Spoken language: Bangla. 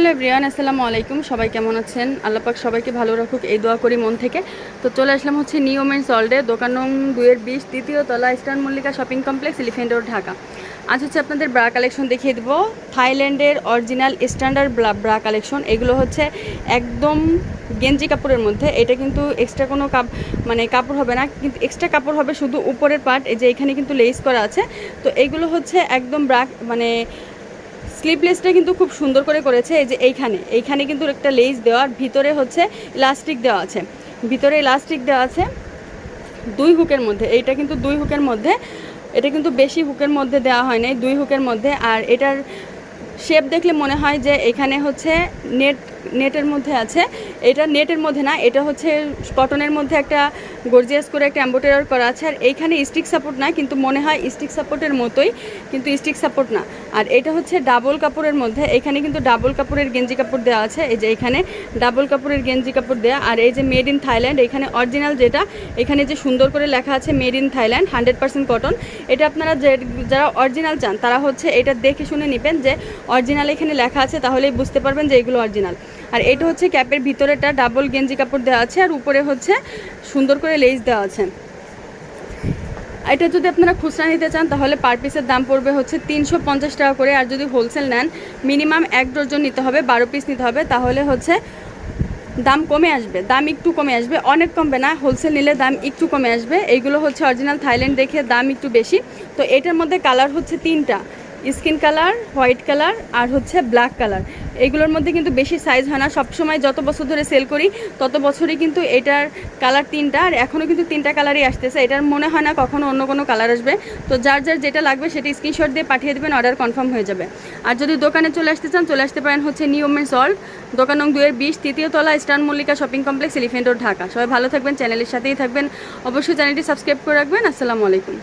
হ্যালো এভরিওয়ান, আসসালামু আলাইকুম। সবাই কেমন আছেন? আল্লাপাক সবাইকে ভালো রাখুক, এই দোয়া করি মন থেকে। তো চলে আসলাম হচ্ছে নিউ মেন্স অলডে দোকান নং দুয়ের বিশ, তৃতীয় তলা eastern Mallika shopping complex elephant road Dhaka. আজ হচ্ছে আপনাদের ব্রা কালেকশন দেখিয়ে দেবো। থাইল্যান্ডের অরিজিনাল স্ট্যান্ডার্ড ব্রা কালেকশন। এগুলো হচ্ছে একদম গেঞ্জি কাপড়ের মধ্যে। এটা কিন্তু এক্সট্রা কোনো কাপ মানে কাপড় হবে না, কিন্তু এক্সট্রা কাপড় হবে শুধু উপরের পার্ট এই যে এখানে কিন্তু লেস করা আছে। তো এইগুলো হচ্ছে একদম ব্রা মানে স্লিভলেসটা কিন্তু খুব সুন্দর করে করেছে, এই যে এইখানে। এইখানে কিন্তু একটা লেস দেওয়ার ভিতরে হচ্ছে ইলাস্টিক দেওয়া আছে। ভিতরে ইলাস্টিক দেওয়া আছে দুই হুকের মধ্যে। এইটা কিন্তু দুই হুকের মধ্যে, এটা কিন্তু বেশি হুকের মধ্যে দেওয়া হয় নাই, দুই হুকের মধ্যে। আর এটার শেপ দেখলে মনে হয় যে এখানে হচ্ছে নেট নেটের মধ্যে আছে। এটা নেটের মধ্যে না, এটা হচ্ছে কটনের মধ্যে একটা গর্জিয়াস করে একটা অ্যাম্বোটার করা আছে। আর এইখানে স্টিক সাপোর্ট না, কিন্তু মনে হয় স্টিক সাপোর্টের মতোই, কিন্তু স্টিক সাপোর্ট না। আর এটা হচ্ছে ডাবল কাপড়ের মধ্যে, এখানে কিন্তু ডাবল কাপড়ের গেঞ্জি কাপড় দেওয়া আছে। এই যে এখানে ডাবল কাপড়ের গেঞ্জি কাপড় দেওয়া আর এই যে মেড ইন থাইল্যান্ড এখানে অরিজিনাল যেটা, এখানে যে সুন্দর করে লেখা আছে made in Thailand hundred percent cotton এটা আপনারা যে, যারা অরিজিনাল চান, তারা হচ্ছে এটা দেখে শুনে নেবেন যে অরিজিনাল এখানে লেখা আছে, তাহলেই বুঝতে পারবেন যে এগুলো অরিজিনাল আর এটা হচ্ছে ক্যাপের ভিতরেটা ডাবল গেঞ্জি কাপড় দেওয়া আছে, আর উপরে হচ্ছে সুন্দর করে লেস দেওয়া আছে। এটা যদি আপনারা খুচরা নিতে চান, তাহলে পার পিসের দাম পড়বে হচ্ছে তিনশো পঞ্চাশ টাকা করে, আর যদি হোলসেল নেন মিনিমাম এক ডজন নিতে হবে, বারো পিস নিতে হবে, তাহলে হচ্ছে দাম কমে আসবে, দাম একটু কমে আসবে, অনেক কমবে না হোলসেল নিলে দাম একটু কমে আসবে। এইগুলো হচ্ছে অরিজিনাল থাইল্যান্ড দেখে দাম একটু বেশি। তো এটার মধ্যে কালার হচ্ছে তিনটা। স্কিন কালার, হোয়াইট কালার আর হচ্ছে ব্ল্যাক কালার। এগুলোর মধ্যে কিন্তু বেশি সাইজ হয় না। সবসময় যত বছর ধরে সেল করি, তত বছরই কিন্তু এটার কালার তিনটা আর এখনও কিন্তু তিনটা কালারই আসতেছে। এটার মনে হয় না কখনো অন্য কোনো কালার আসবে। তো যার যার যেটা লাগবে সেটা স্ক্রিনশট দিয়ে পাঠিয়ে দেবেন অর্ডার কনফার্ম হয়ে যাবে। আর যদি দোকানে চলে আসতে চান, চলে আসতে পারেন হচ্ছে নিউ মেন্স অল দোকান নং দুয়ের বিশ, তৃতীয় তলা star Mallika shopping complex elephant road Dhaka সবাই ভালো থাকবেন চ্যানেলের সাথেই থাকবেন। অবশ্যই চ্যানেলটি সাবস্ক্রাইব করে রাখবেন। আসসালামু আলাইকুম।